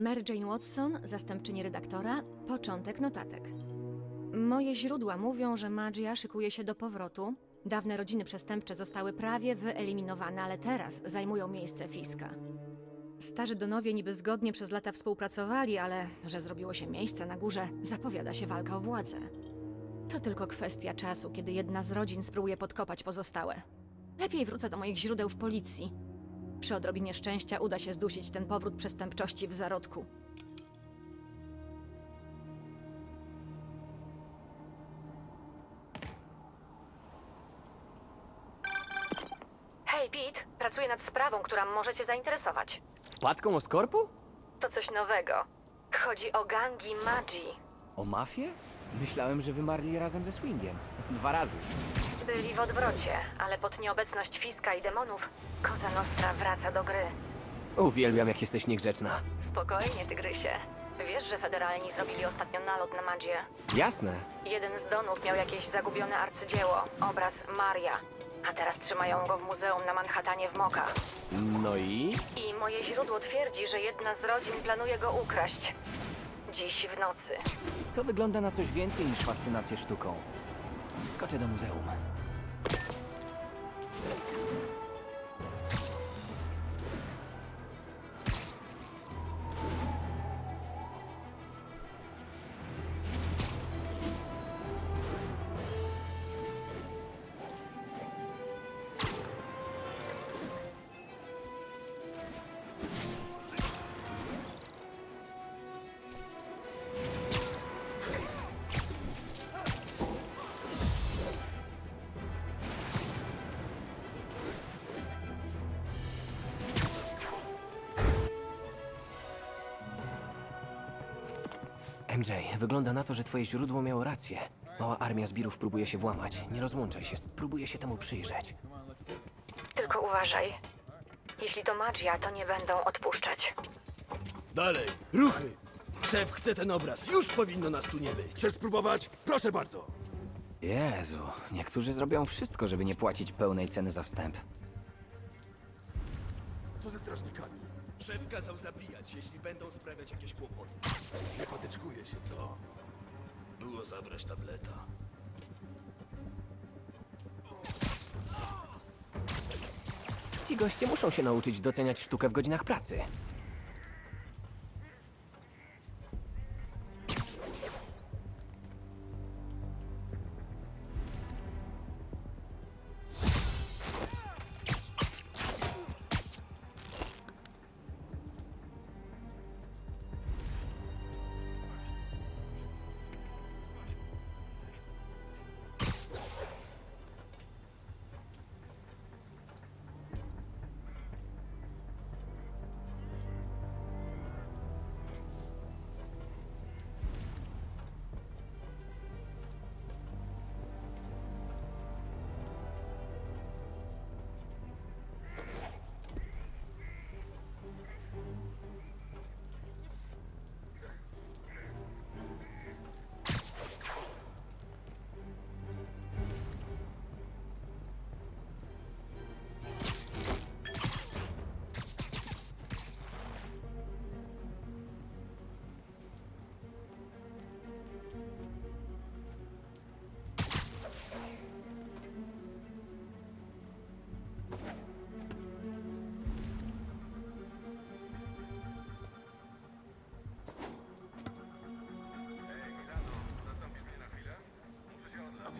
Mary Jane Watson, zastępczyni redaktora, początek notatek. Moje źródła mówią, że Magia szykuje się do powrotu. Dawne rodziny przestępcze zostały prawie wyeliminowane, ale teraz zajmują miejsce Fiska. Starzy Donowie niby zgodnie przez lata współpracowali, ale że zrobiło się miejsce na górze, zapowiada się walka o władzę. To tylko kwestia czasu, kiedy jedna z rodzin spróbuje podkopać pozostałe. Lepiej wrócę do moich źródeł w policji. Przy odrobinie szczęścia uda się zdusić ten powrót przestępczości w zarodku. Hej, Pete, pracuję nad sprawą, która może cię zainteresować. Wpadką o skorpu? To coś nowego. Chodzi o gangi magii. O mafię? Myślałem, że wymarli razem ze Swingiem. Dwa razy. Byli w odwrocie, ale pod nieobecność Fiska i demonów, Koza Nostra wraca do gry. Uwielbiam, jak jesteś niegrzeczna. Spokojnie, tygrysie. Wiesz, że federalni zrobili ostatnio nalot na magię? Jasne. Jeden z donów miał jakieś zagubione arcydzieło, obraz Maria. A teraz trzymają go w muzeum na Manhattanie w Moka. No i? I moje źródło twierdzi, że jedna z rodzin planuje go ukraść. Dziś w nocy. To wygląda na coś więcej niż fascynację sztuką. Skoczę do muzeum. MJ, wygląda na to, że twoje źródło miało rację. Mała armia zbirów próbuje się włamać. Nie rozłączaj się, spróbuję się temu przyjrzeć. Tylko uważaj. Jeśli to magia, to nie będą odpuszczać. Dalej, ruchy! Szef chce ten obraz, już powinno nas tu nie być. Chcesz spróbować? Proszę bardzo. Jezu, niektórzy zrobią wszystko, żeby nie płacić pełnej ceny za wstęp. Co ze strażnikami? Szef kazał zabijać, jeśli będą sprawiać jakieś kłopoty. Nie patyczkuje się, co? Było zabrać tableta. Ci goście muszą się nauczyć doceniać sztukę w godzinach pracy.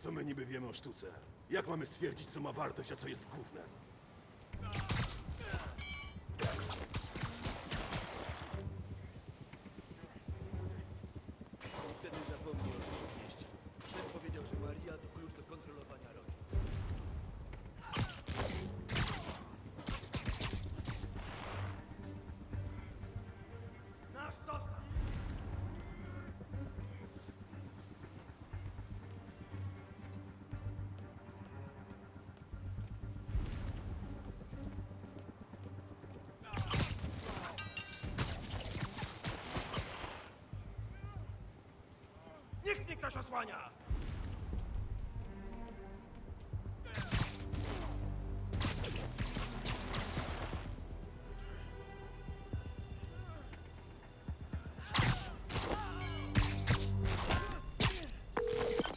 Co my niby wiemy o sztuce? Jak mamy stwierdzić, co ma wartość, a co jest gównem? Ochroniarz osłania!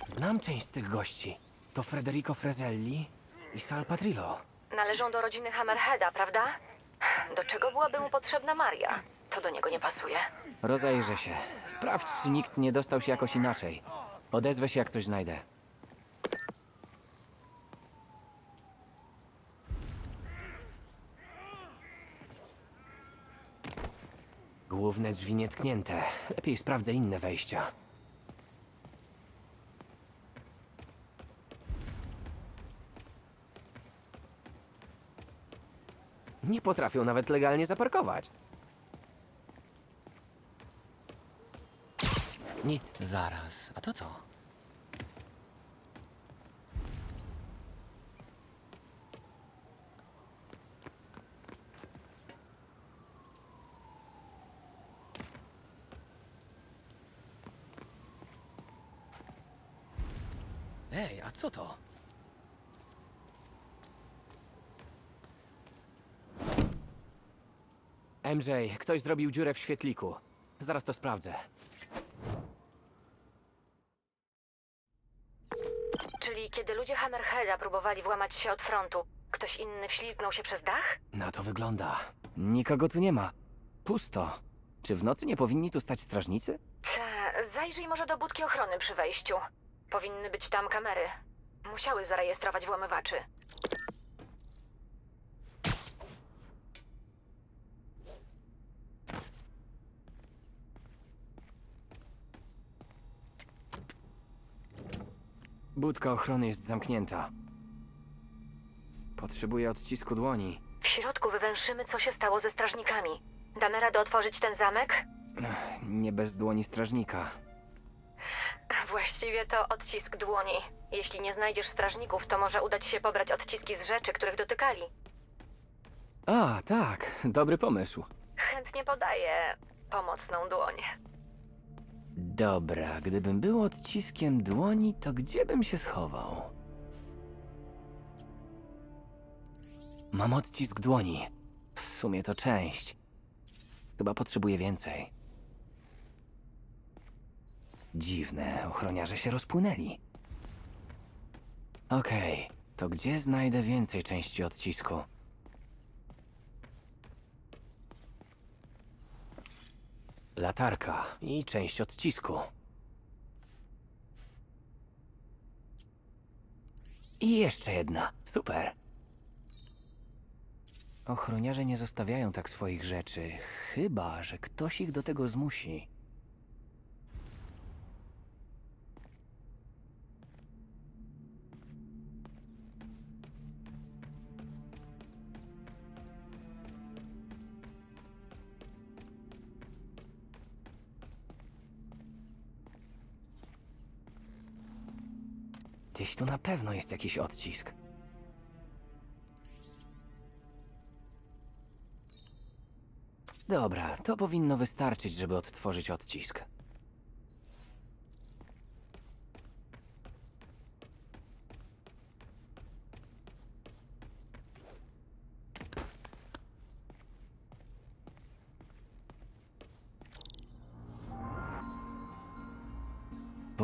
Znam część z tych gości. To Federico Frezelli i Sal Patrillo. Należą do rodziny Hammerheada, prawda? Do czego byłaby mu potrzebna Maria? To do niego nie pasuje. Rozejrzę się. Sprawdź, czy nikt nie dostał się jakoś inaczej. Odezwę się, jak coś znajdę. Główne drzwi nietknięte. Lepiej sprawdzę inne wejścia. Nie potrafią nawet legalnie zaparkować. Nic. Zaraz, a to co? Ej, a co to? MJ, ktoś zrobił dziurę w świetliku. Zaraz to sprawdzę. Czyli kiedy ludzie Hammerheada próbowali włamać się od frontu, ktoś inny wślizgnął się przez dach? Na to wygląda. Nikogo tu nie ma. Pusto. Czy w nocy nie powinni tu stać strażnicy? Te, zajrzyj może do budki ochrony przy wejściu. Powinny być tam kamery. Musiały zarejestrować włamywaczy. Budka ochrony jest zamknięta. Potrzebuję odcisku dłoni. W środku wywęszymy, co się stało ze strażnikami. Damy radę otworzyć ten zamek? Ech, Nie bez dłoni strażnika. Właściwie to odcisk dłoni. Jeśli nie znajdziesz strażników, to może udać się pobrać odciski z rzeczy, których dotykali. A, tak. Dobry pomysł. Chętnie podaję pomocną dłoń. Dobra, gdybym był odciskiem dłoni, to gdzie bym się schował? Mam odcisk dłoni. W sumie to część. Chyba potrzebuję więcej. Dziwne, ochroniarze się rozpłynęli. Okej, to gdzie znajdę więcej części odcisku? Latarka i część odcisku. I jeszcze jedna. Super. Ochroniarze nie zostawiają tak swoich rzeczy, chyba że ktoś ich do tego zmusi. Gdzieś tu na pewno jest jakiś odcisk. Dobra, to powinno wystarczyć, żeby odtworzyć odcisk.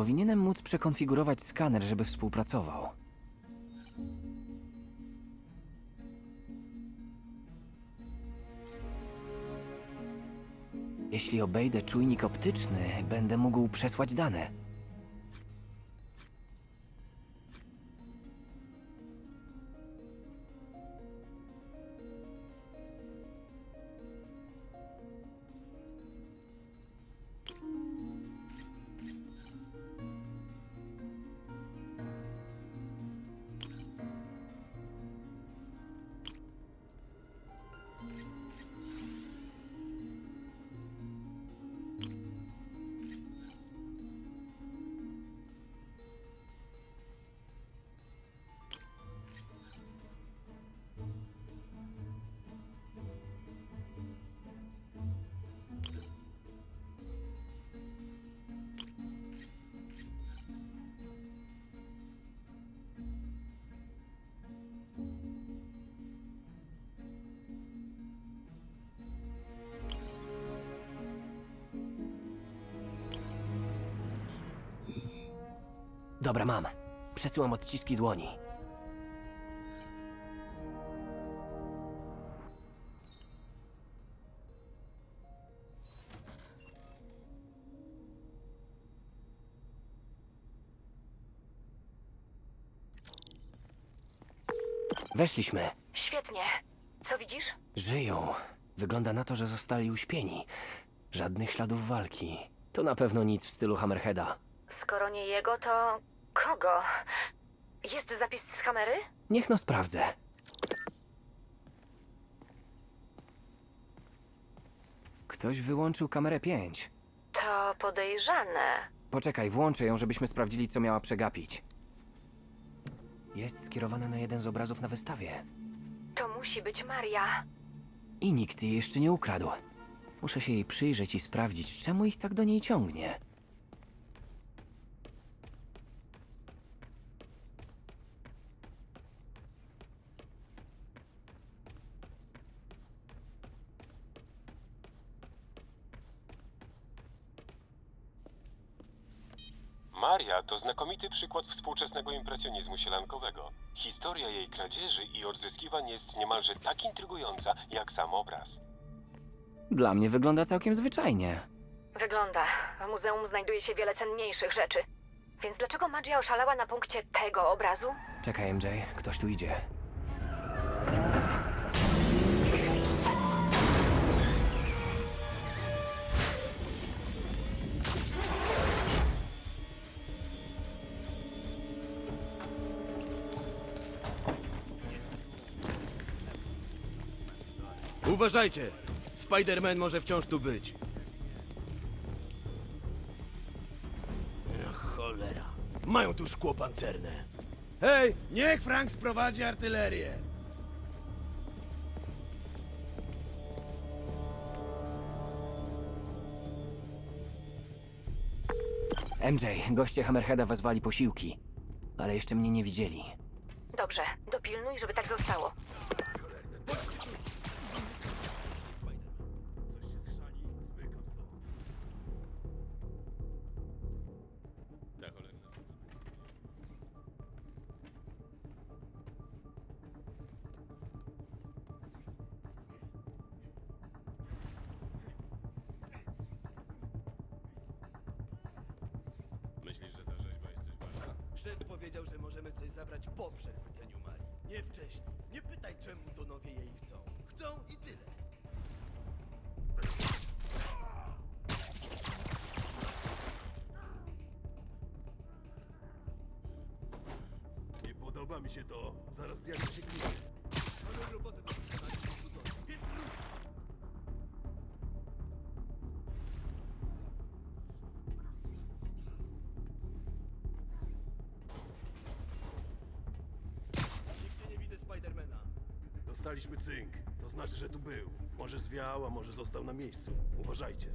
Powinienem móc przekonfigurować skaner, żeby współpracował. Jeśli obejdę czujnik optyczny, będę mógł przesłać dane. Dobra, mam. Przesyłam odciski dłoni. Weszliśmy. Świetnie. Co widzisz? Żyją. Wygląda na to, że zostali uśpieni. Żadnych śladów walki. To na pewno nic w stylu Hammerheada. Skoro nie jego, to kogo? Jest zapis z kamery? Niech no sprawdzę. Ktoś wyłączył kamerę 5. To podejrzane. Poczekaj, włączę ją, żebyśmy sprawdzili, co miała przegapić. Jest skierowana na jeden z obrazów na wystawie. To musi być Maria. I nikt jej jeszcze nie ukradł. Muszę się jej przyjrzeć i sprawdzić, czemu ich tak do niej ciągnie. Maria to znakomity przykład współczesnego impresjonizmu sielankowego. Historia jej kradzieży i odzyskiwań jest niemalże tak intrygująca, jak sam obraz. Dla mnie wygląda całkiem zwyczajnie. Wygląda. W muzeum znajduje się wiele cenniejszych rzeczy. Więc dlaczego Magia oszalała na punkcie tego obrazu? Czekaj, MJ, ktoś tu idzie. Uważajcie! Spider-Man może wciąż tu być. Ach, cholera. Mają tu szkło pancerne. Hej, niech Frank sprowadzi artylerię. MJ, goście Hammerheada wezwali posiłki. Ale jeszcze mnie nie widzieli. Dobrze, dopilnuj, żeby tak zostało. Szef powiedział, że możemy coś zabrać po przechwyceniu Marii. Nie wcześniej. Nie pytaj, czemu Donowie jej chcą. Chcą i tyle. Nie podoba mi się to. Zaraz zjawi się klient. Dostaliśmy cynk. To znaczy, że tu był. Może zwiał, a może został na miejscu. Uważajcie.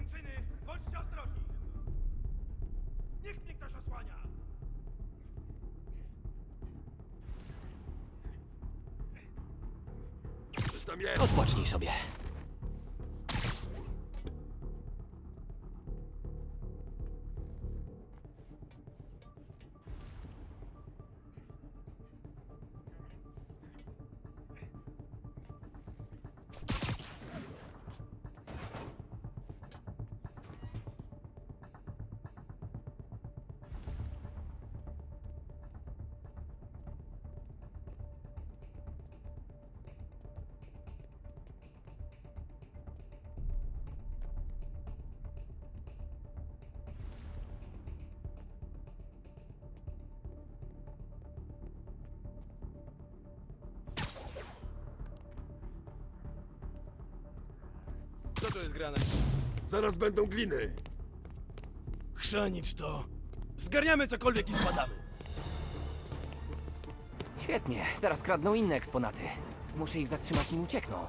Pajęczyny, bądźcie ostrożni! Niech mnie ktoś osłania! Odpocznij sobie. Co to jest grane? Zaraz będą gliny. Chrzanić to. Zgarniamy cokolwiek i spadamy. Świetnie, teraz kradną inne eksponaty. Muszę ich zatrzymać, nim uciekną.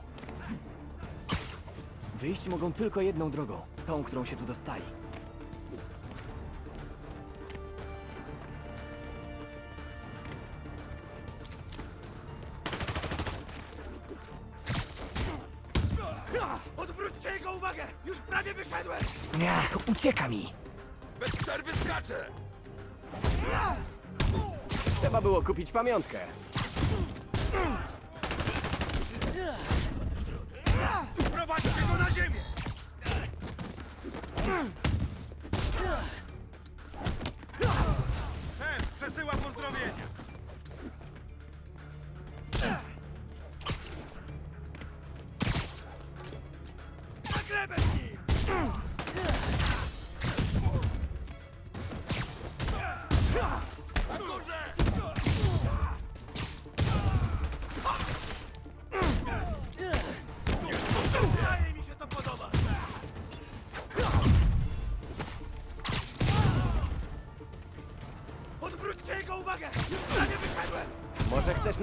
Wyjść mogą tylko jedną drogą, tą, którą się tu dostali. Jego uwagę! Już prawie wyszedłem! Nie, ucieka mi! Bez przerwy skacze! Trzeba było kupić pamiątkę.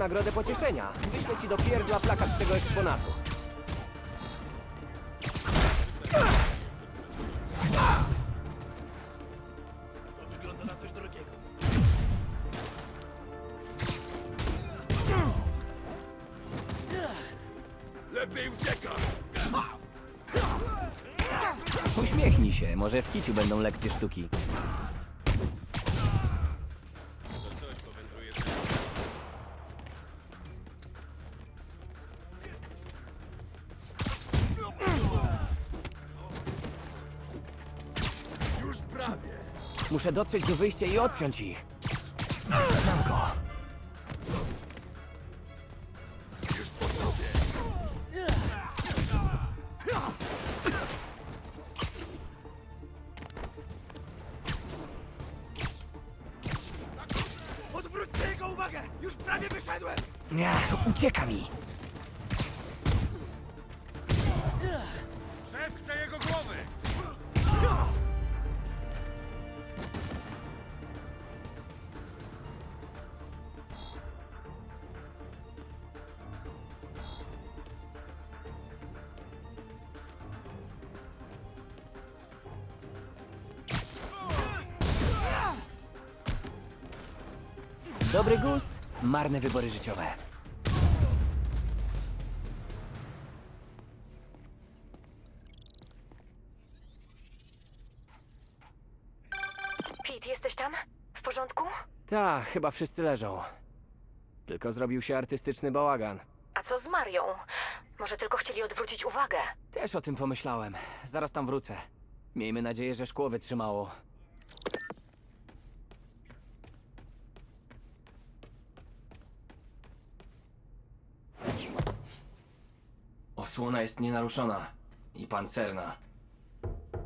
Nagrodę pocieszenia? Wyślę ci do pierdla plakat tego eksponatu. To wygląda na coś drogiego. Lepiej! Uśmiechnij się, może w kiciu będą lekcje sztuki. Muszę dotrzeć do wyjścia i odciąć ich. Dobry gust, marne wybory życiowe. Pete, jesteś tam? W porządku? Tak, chyba wszyscy leżą. Tylko zrobił się artystyczny bałagan. A co z Marią? Może tylko chcieli odwrócić uwagę? Też o tym pomyślałem. Zaraz tam wrócę. Miejmy nadzieję, że szkło wytrzymało. Osłona jest nienaruszona i pancerna.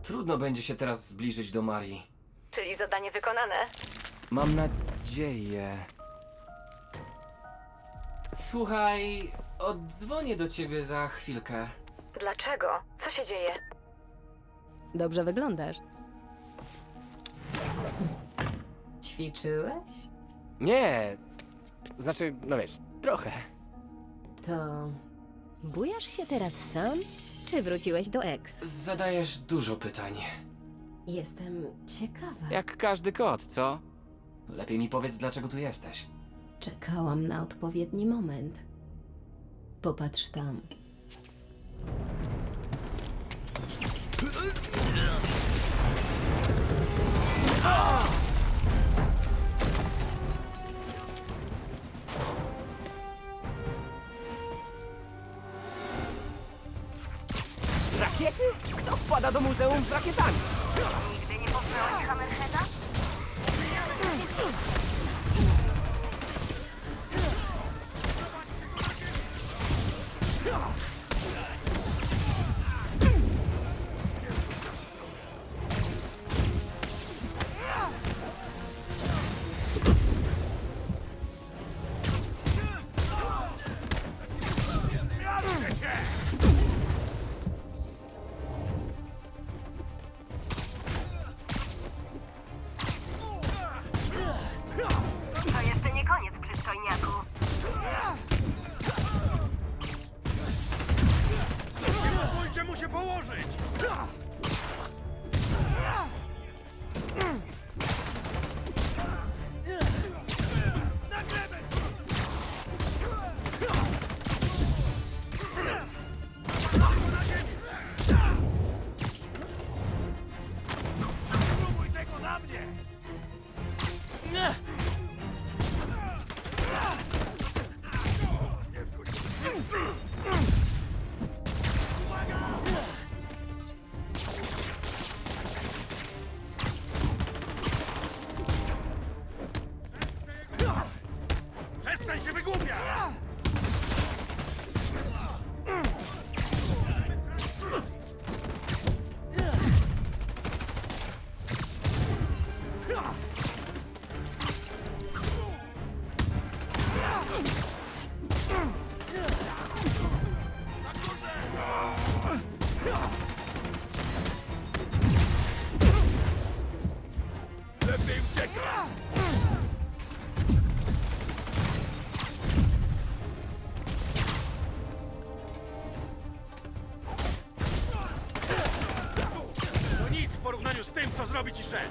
Trudno będzie się teraz zbliżyć do Marii. Czyli zadanie wykonane. Mam nadzieję. Słuchaj, oddzwonię do ciebie za chwilkę. Dlaczego? Co się dzieje? Dobrze wyglądasz. Ćwiczyłeś? Nie, znaczy, no wiesz, trochę. To. Bujasz się teraz sam? Czy wróciłeś do ex? Zadajesz dużo pytań. Jestem ciekawa. Jak każdy kot, co? Lepiej mi powiedz, dlaczego tu jesteś. Czekałam na odpowiedni moment. Popatrz tam. Rakiety? Kto wpada do muzeum z rakietami? Porównaniu z tym, co zrobi ci szef!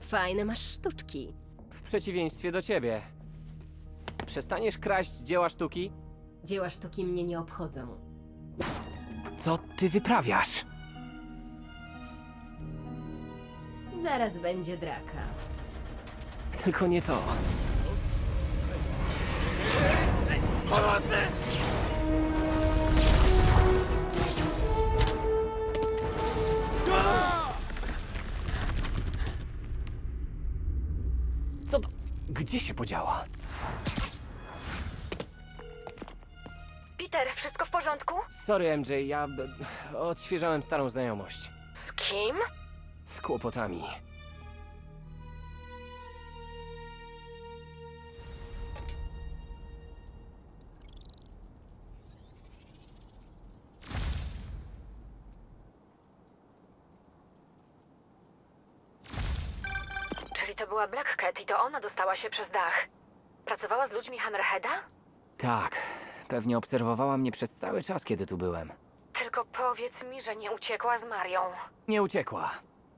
Fajne masz sztuczki. W przeciwieństwie do ciebie. Przestaniesz kraść dzieła sztuki? Dzieła sztuki mnie nie obchodzą. Co ty wyprawiasz? Zaraz będzie draka. Tylko nie to. Co to? Gdzie się podziała? Porządku? Sorry, MJ, ja odświeżałem starą znajomość. Z kim? Z kłopotami. Czyli to była Black Cat i to ona dostała się przez dach. Pracowała z ludźmi Hammerheada? Tak, pewnie obserwowała mnie przez cały czas, kiedy tu byłem. Tylko powiedz mi, że nie uciekła z Marią. Nie uciekła.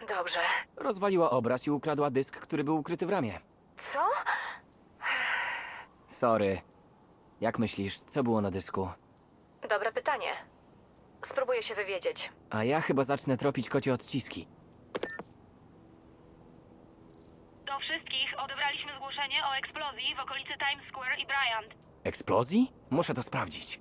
Dobrze. Rozwaliła obraz i ukradła dysk, który był ukryty w ramie. Co? Sorry. Jak myślisz, co było na dysku? Dobre pytanie. Spróbuję się wywiedzieć. A ja chyba zacznę tropić kocie odciski. Do wszystkich odebraliśmy zgłoszenie o eksplozji w okolicy Times Square i Bryant. Eksplozji? Muszę to sprawdzić.